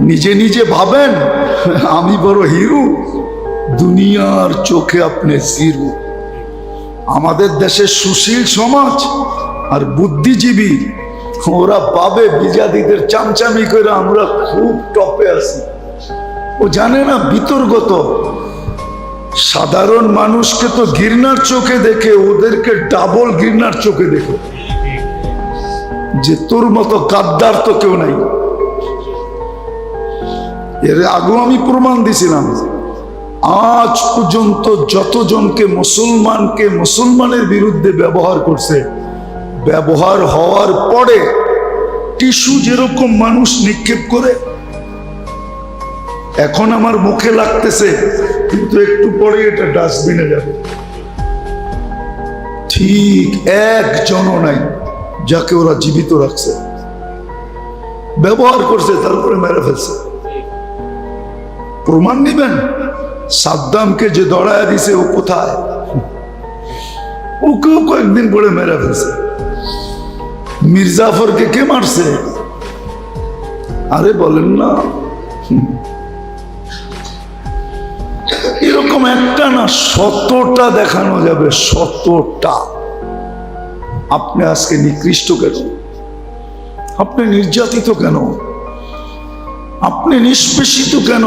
নিজে নিজে ভাবেন, আমি বড় হিরু। দুনিয়ার চোখে আপনি জিরু। আমাদের দেশের সুশীল সমাজ আর বুদ্ধিজীবী, ওরা পাবে বিজাতিদের চামচামি করে আমরা খুব টপে আছি। ও জানে না বিতর্গত সাধারণ মানুষকে তো ঘৃণার চোখে দেখে, ওদেরকে ডাবল ঘৃণার চোখে দেখে। যে তোর মতো কাদ্দার তো কেউ নাই। এর আগেও আমি প্রমাণ দিছিলাম আজ পর্যন্ত যতজনকে মুসলমানকে মুসলমানের বিরুদ্ধে ব্যবহার করছে, ব্যবহার হওয়ার পরে টিস্যু যেরকম মানুষ নিক্ষেপ করে, এখন আমার মুখে লাগতেছে, কিন্তু একটু পরে এটা ডাস্টবিনে যাবে। ঠিক একজনও নাই যাকে ওরা জীবিত রাখছে। ব্যবহার করছে, তারপরে মেরে ফেলছে। প্রমাণ নিবেন? সাদ্দামকে যে দড়ায় দিছে, ও কোথায়? ওকেও কয়েকদিন পরে মেরে ফেলছে। মির্জাফরকে কে মারছে? আরে বলেন না। এরকম একটা না শতটা দেখানো যাবে, শতটা। আপনি আজকে নিকৃষ্ট কেন? আপনি নির্যাতিত কেন? আপনি নিষ্পেষিত কেন?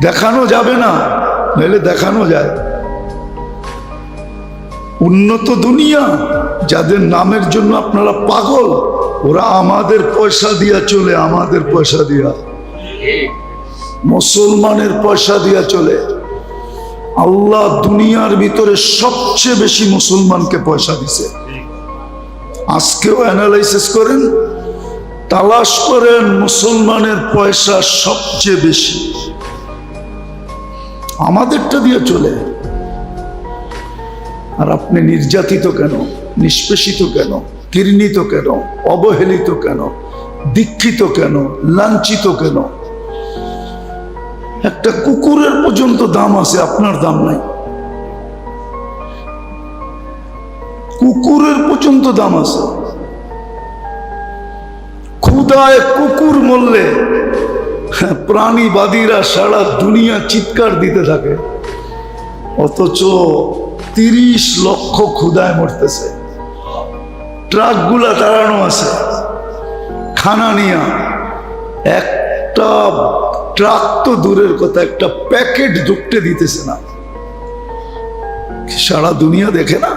দেখানো যাবে না, নাহলে দেখানো যায়। উন্নত দুনিয়া, যাদের নামের জন্য আপনারা পাগল, ওরা আমাদের পয়সা দিয়া চলে, আমাদের পয়সা দিয়া। মুসলমানের পয়সা দিয়া চলে। আল্লাহ দুনিয়ার ভিতরে সবচেয়ে বেশি মুসলমানকে পয়সা দিছে। আজকেও অ্যানালাইসিস করেন, তালাশ করেন, মুসলমানের পয়সা সবচেয়ে বেশি। আমাদেরটা দিয়ে চলে। আর আপনি নির্যাতিত কেন? নিষ্পেষিত কেন? ঘৃণিত কেন? অবহেলিত কেন? দীক্ষিত কেন? লাঞ্ছিত কেন? একটা কুকুরের পর্যন্ত দাম আছে, আপনার দাম নাই। কুকুরের পর্যন্ত দাম আছে। ক্ষুদায় কুকুর মরলে প্রাণীবাদীরা সারা দুনিয়া চিৎকার দিতে থাকে। অথচ তিরিশ লক্ষ ক্ষুদায় মরতেছে। ট্রাকগুলা দাঁড়ানো আছে। খানা নিয়া। একটা ট্রাক তো দূরের কথা, একটা প্যাকেট ঢুকতে দিতেছে না। সারা দুনিয়া দেখে না?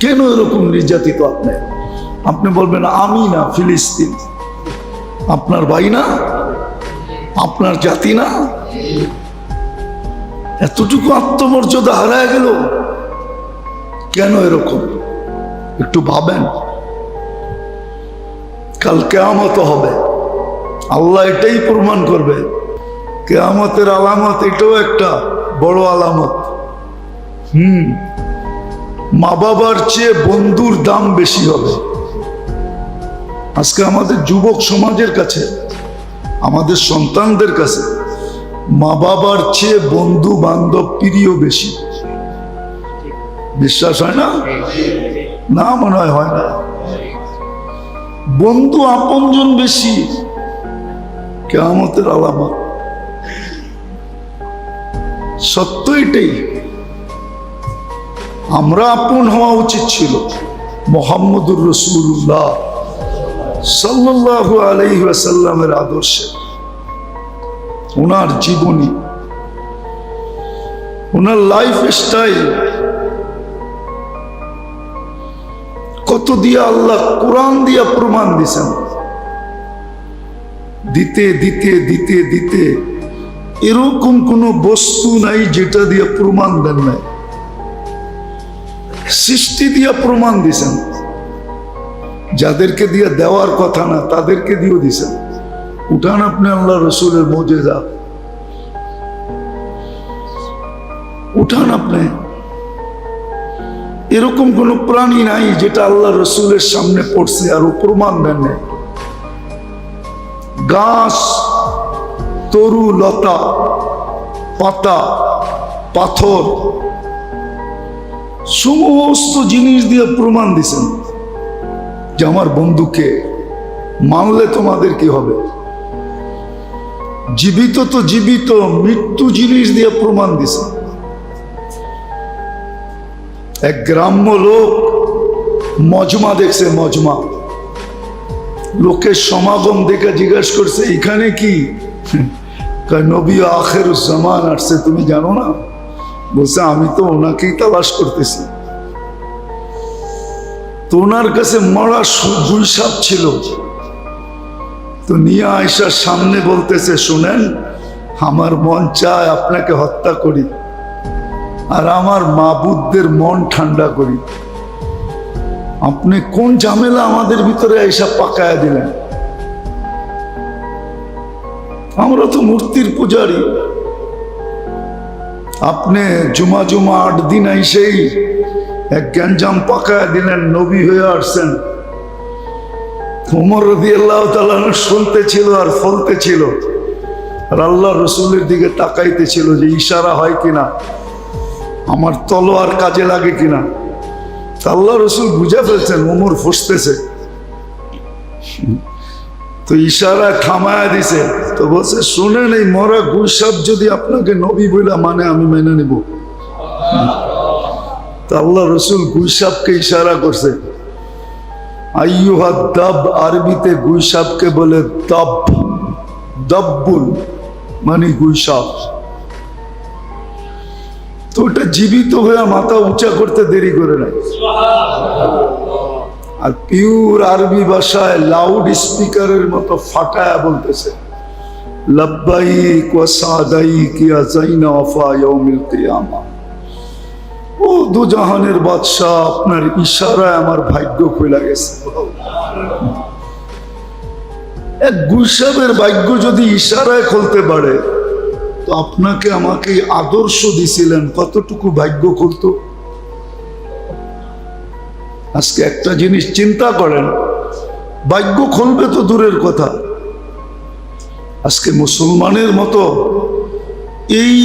কেন এরকম নির্যাতিত আপনি? আপনি বলবেন, আমি না, ফিলিস্তিন। আপনার ভাই না? আপনার জাতি না? এতটুকু আত্মমর্যাদা হারায় গেল। কেন এরকম? একটু ভাবেন। কাল কেয়ামত হবে। আল্লাহ এটাই প্রমাণ করবে। কেয়ামতের আলামত এটাও একটা বড় আলামত। হুম। মা বাবার চেয়ে বন্ধুর দাম বেশি হবে। আজকে আমাদের যুবক সমাজের কাছে আমাদের সন্তানদের কাছে মা বাবার চেয়ে বন্ধু বান্ধব প্রিয় বেশি। বিশ্বাস হয় না? না মনে হয় হয় না। বন্ধু আপনজন বেশি কেমতের আলামত। সত্য এটাই। আমরা আপন হওয়া উচিত ছিল। মোহাম্মদুর রসুল্লাহ সাল্লাহ আলহিহাসাল্লামের আদর্শে, ওনার জীবনী, ওনার লাইফ স্টাইল কত দিয়া আল্লাহ কোরআন দিয়া প্রমাণ দিছেন। দিতে দিতে দিতে দিতে এরকম কোনো বস্তু নাই যেটা দিয়া প্রমাণ দেন নাই। সৃষ্টি দিয়া প্রমাণ দিছেন। যাদেরকে দিয়ে দেওয়ার কথা না, তাদেরকে দিয়েও দিছেন। উঠান আপনি আল্লাহ রসুলের মজেদা উঠান আপনি। এরকম কোন প্রাণী নাই যেটা আল্লাহ রসুলের সামনে পড়ছে আর প্রমাণ দেন গাছ, তরু, লতা, পাতা, পাথর, সমস্ত জিনিস দিয়ে প্রমাণ দিছেন। যে আমার বন্ধুকে মানলে তোমাদের কি হবে? জীবিত তো জীবিত, মৃত্যু জিনিস দিয়ে প্রমাণ দিছে। এক গ্রাম্য লোক মজমা দেখছে, মজমা। লোকের সমাগম দেখে জিজ্ঞাসা করছে, এখানে কি? নবী আখের জামান আসছে, তুমি জানো না? বলছে, আমি তো ওনাকেই তালাশ করতেছি। তো ওনার কাছে মরা দুই সাপ ছিল। তো নিয়ে আয়সার সামনে বলতেছে, শুনেন, আমার মন চায় আপনাকে হত্যা করি আর আমার মাবুদদের মন ঠান্ডা করি। আপনি কোন ঝামেলা আমাদের ভিতরে এইসব পাকায়া দিলেন? আমরা তো মূর্তির পূজারি। আপনি জুমা জুমা আট দিন আইসেই এক গ্যাঞ্জাম পাকায়া দিলেন নবী হয়ে আসছেন। উমর রবি আল্লাহ শুনতে ছিল আর ফলতে ছিল আর আল্লাহ রসুলের দিকে তাকাইতে ছিল যে ইশারা হয় কিনা, আমার তলোয়ার কাজে লাগে কিনা। তা আল্লাহ রসুল বুঝে ফেলছেন, উমর ফসতেছে। তো ইশারা থামায়া দিছে। তো বলছে, শুনেন এই মরা গুইসাব যদি আপনাকে নবী বইলা মানে আমি মেনে নেব। তা আল্লাহ রসুল গুইসাবকে ইশারা করছে। আইয়ুহা দাব আরবিতে গুইসাবকে বলে দব। দব্বুল মানে গুইসাব তো ওটা জীবিত হয়ে মাথা উঁচা করতে দেরি করে নাই। আর পিওর আরবি ভাষায় লাউড স্পিকারের মতো ফাটায়া বলতেছে। লব্বাইক ওয়া সাদাইক ইয়া জাইনা ওয়াফা ইয়াউমিল কিয়ামা। ও দুজাহানের বাদশাহ, আপনার ইশারায় আমার ভাগ্য খুলে গেছে। এক গুইসাবের ভাগ্য যদি ইশারায় খুলতে পারে, তো আপনাকে আমাকে আদর্শ দিছিলেন, কতটুকু ভাগ্য খুলতো? আজকে একটা জিনিস চিন্তা করেন, ভাগ্য খুলবে তো দূরের কথা। আজকে মুসলমানের মতো এই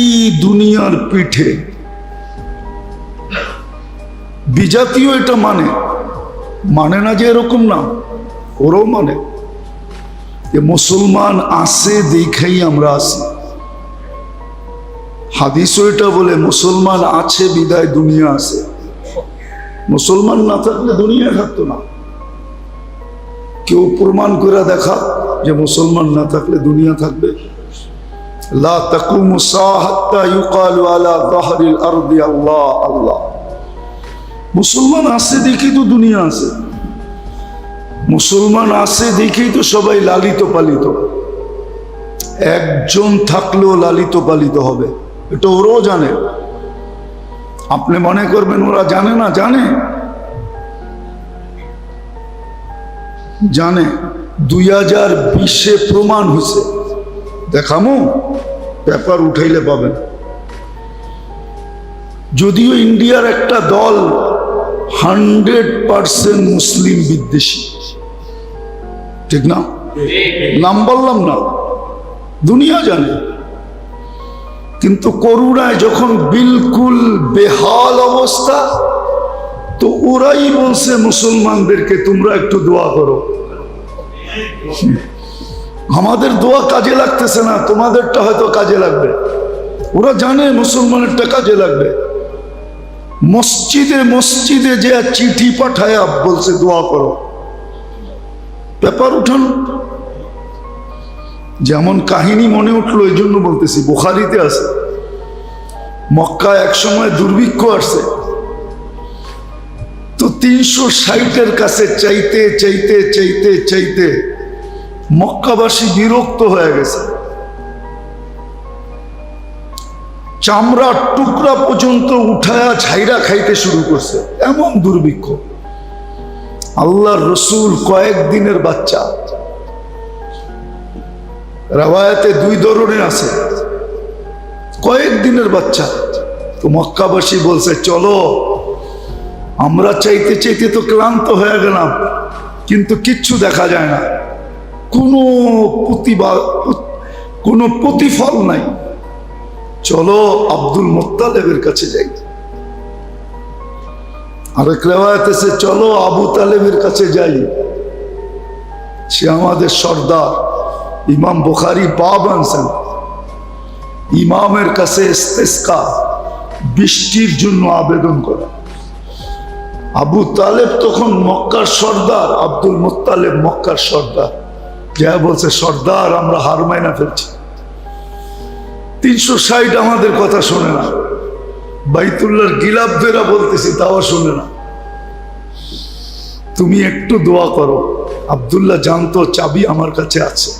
দুনিয়ার পিঠে বিজাতীয় এটা মানে। মানে না যে এরকম না, ওরও মানে। যে মুসলমান আসে, দেখাই আমরা আসি। হাদিসও এটা বলে, মুসলমান আছে, বিদায় দুনিয়া আছে। মুসলমান না থাকলে দুনিয়া থাকতো না। কেউ প্রমাণ করে দেখা যে মুসলমান না থাকলে দুনিয়া থাকবে। লা তাকুমু সাহাত্তা ইউকালু আলা আরদি আল্লাহ আল্লাহ। মুসলমান আছে দেখেই তো দুনিয়া আছে। মুসলমান আছে দেখেই তো সবাই লালিত পালিত। একজন থাকলেও লালিত পালিত হবে, এটা ওরাও জানে। আপনি মনে করবেন ওরা জানে না, জানে। জানে। দুই হাজার বিশে প্রমাণ হয়েছে। দেখামো, পেপার উঠাইলে পাবেন। যদিও ইন্ডিয়ার একটা দল হান্ড্রেড পার্সেন্ট মুসলিম বিদ্বেষী। ঠিক না? নাম বললাম না। দুনিয়া জানে। কিন্তু করুণায় যখন বিলকুল বেহাল অবস্থা, তো ওরাই বলছে মুসলমানদেরকে, তোমরা একটু দোয়া করো। আমাদের দোয়া কাজে লাগতেছে না, তোমাদেরটা হয়তো কাজে লাগবে। ওরা জানে মুসলমানেরটা কাজে লাগবে। মসজিদে মসজিদে যে চিঠি পাঠায় বলছে, দোয়া করো। পেপার উঠান। যেমন কাহিনী মনে উঠল এই জন্য বলতেছি, বুখারিতে আছে। মক্কা এক সময় দুর্ভিক্ষ আসছে। তো তিনশো ষাটের কাছে চাইতে চাইতে চাইতে চাইতে মক্কাবাসী বিরক্ত হয়ে গেছে। চামড়ার টুকরা পর্যন্ত উঠায়া ছাইরা খাইতে শুরু করছে। এমন দুর্ভিক্ষ। আল্লাহর রসুল কয়েকদিনের বাচ্চা। রাবায়াতে দুই ধরনের আছে। কয়েকদিনের বাচ্চা। তো মক্কাবাসী বলছে, চলো, আমরা চাইতে চাইতে তো ক্লান্ত হয়ে গেলাম, কিন্তু কিচ্ছু দেখা যায় না। কোনো প্রতিভা, কোনো প্রতিফল নাই। চলো আব্দুল মোত্তালেবের কাছে যাই। আরেক রেওয়ায়ত চলো আবু তালেবের কাছে যাই। সে আমাদের সর্দার, ইমাম বুখারি বাব আনছেন। ইমামের কাছে বৃষ্টির জন্য আবেদন করা। আবু তালেব তখন মক্কার সর্দার, আব্দুল মোত্তালেব মক্কার সর্দার। যা বলছে, সর্দার, আমরা হার মাইনা ফেলছি। তিনশো ষাট আমাদের কথা শোনে না। বাইতুল্লাহর গিলাপ দেরা বলতেছি, তাও শোনে না। তুমি একটু দোয়া করো, আবদুল্লাহ জানতো চাবি আমার কাছে আছে।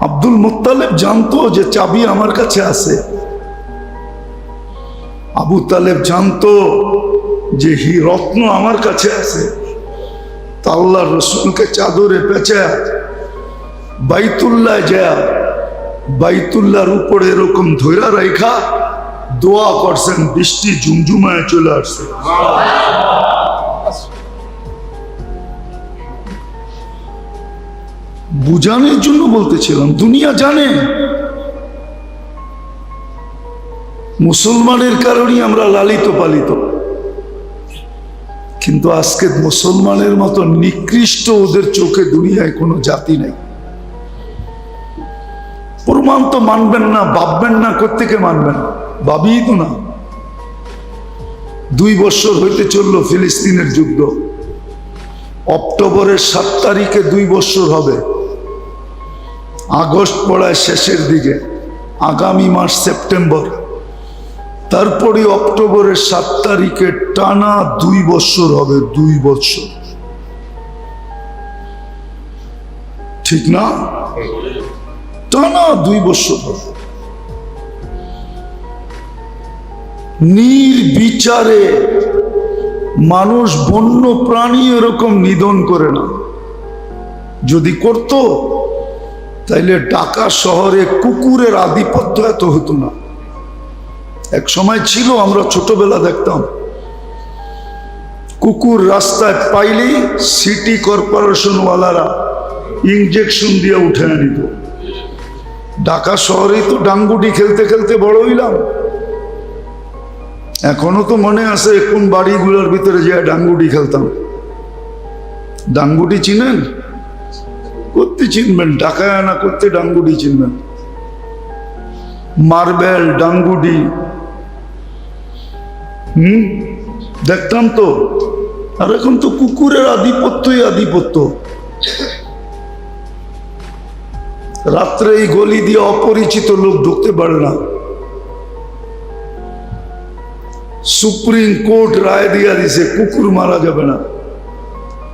আব্দুল মুত্তালেব জানতো যে চাবি আমার কাছে আছে। আবু তালেব জানতো যে হি রত্ন আমার কাছে আছে। তা আল্লাহ রসুলকে চাদরে পেঁচা বাইতুল্লাহ যা বাইতুল্লাহর উপরে এরকম ধৈরা রেখা দোয়া করছেন, বৃষ্টি ঝুমঝুমায় চলে আসছে। বুঝানোর জন্য বলতেছিলাম, দুনিয়া জানে। মুসলমানের কারণেই আমরা লালিত পালিত। কিন্তু আজকে মুসলমানের মতো নিকৃষ্ট ওদের চোখে দুনিয়ায় কোনো জাতি নেই। প্রমাণ তো মানবেন না, ভাববেন না কোথেকে মানবেন? ভাবি তো না। দুই বছর হইতে চলল ফিলিস্তিনের যুদ্ধ। অক্টোবরের সাত তারিখে দুই বছর হবে। আগস্ট পড়ায় শেষের দিকে, আগামী মাস সেপ্টেম্বর। তারপরে অক্টোবরের সাত তারিখে টানা দুই বছর হবে, দুই বছর। ঠিক না? টানা দুই বছর নির্বিচারে মানুষ বন্য প্রাণী এরকম নিধন করে না। যদি করত, তাইলে ঢাকা শহরে কুকুরের আধিপত্য এত হতো না। এক সময় ছিল, আমরা ছোটবেলা দেখতাম, কুকুর রাস্তায় পাইলেই সিটি কর্পোরেশনওয়ালারা ইঞ্জেকশন দিয়ে উঠে নিত। ঢাকা শহরেই তো ডাঙ্গুটি খেলতে খেলতে বড় হইলাম। এখনও তো মনে আছে কোন বাড়িগুলোর ভিতরে যে ডাঙ্গুটি খেলতাম। ডাঙ্গুটি চিনেন? করতে চিনবেন, ঢাকায় আনা করতে ডাঙ্গুটি চিনবেন। মার্বেল ডাঙ্গুটি হুম? দেখতাম তো। আর এখন তো কুকুরের আধিপত্যই আধিপত্য। রাত্রে এই গলি দিয়ে অপরিচিত লোক ঢুকতে পারে না। সুপ্রিম কোর্ট রায় দিয়া দিছে, কুকুর মারা যাবে না।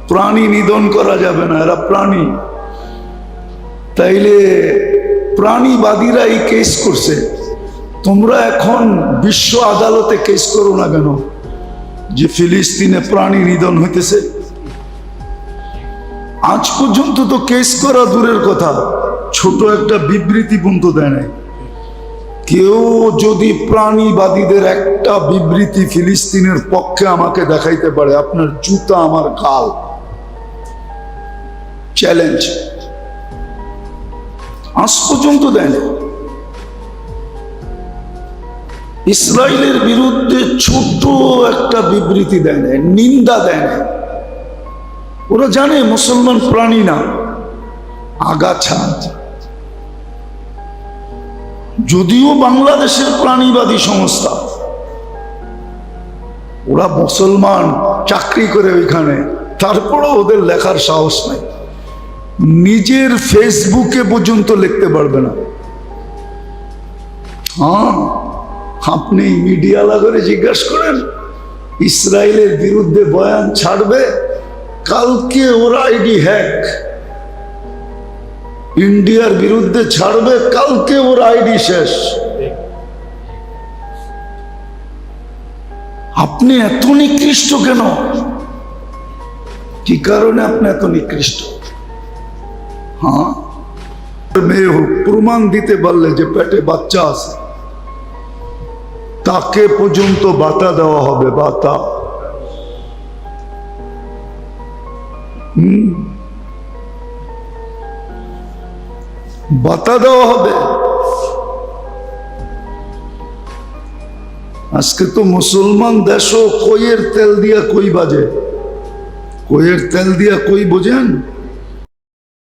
প্রাণী নিধন করা যাবে না, এরা প্রাণী। তাইলে প্রাণীবাদীরা এই কেস করছে। তোমরা এখন বিশ্ব আদালতে কেস করো না কেন? যে ফিলিস্তিনে প্রাণী নিধন হইতেছে। আজ পর্যন্ত তো কেস করা দূরের কথা। ছোট একটা বিবৃতি পর্যন্ত দেয় নাই। কেউ যদি প্রাণীবাদীদের একটা বিবৃতি ফিলিস্তিনের পক্ষে আমাকে দেখাইতে পারে, আপনার জুতা আমার কাল চ্যালেঞ্জ আজ পর্যন্ত দেয় না ইসরায়েলের বিরুদ্ধে ছোট একটা বিবৃতি দেয় না নিন্দা দেয় না ওরা জানে মুসলমান প্রাণী না। আগাছা। যদিও বাংলাদেশের প্রাণীবাদী সংস্থা, ওরা মুসলমান, চাকরি করে ওইখানে, তারপরও ওদের লেখার সাহস নাই। নিজের ফেসবুকে পর্যন্ত লিখতে পারবে না। হ্যাঁ আপনি মিডিয়ালা করে জিজ্ঞাসা করেন, ইসরায়েলের বিরুদ্ধে বয়ান ছাড়বে, কালকে ওরা আইডি হ্যাক। ইন্ডিয়ার বিরুদ্ধে ছাড়বে কালকে ওর আইডি শেষ। আপনি এত নিকৃষ্ট কেন? কি কারণে আপনি এত নিকৃষ্ট? হ্যাঁ? মেয়ে হোক, প্রমাণ দিতে পারলে যে পেটে বাচ্চা আছে, তাকে পর্যন্ত বাতা দেওয়া হবে, বাতা। হুম? বাতা দেওয়া হবে। আজকে তো মুসলমান দেশও কইয়ের তেল দিয়া কই বাজে? কইয়ের তেল দিয়া কই বোঝেন?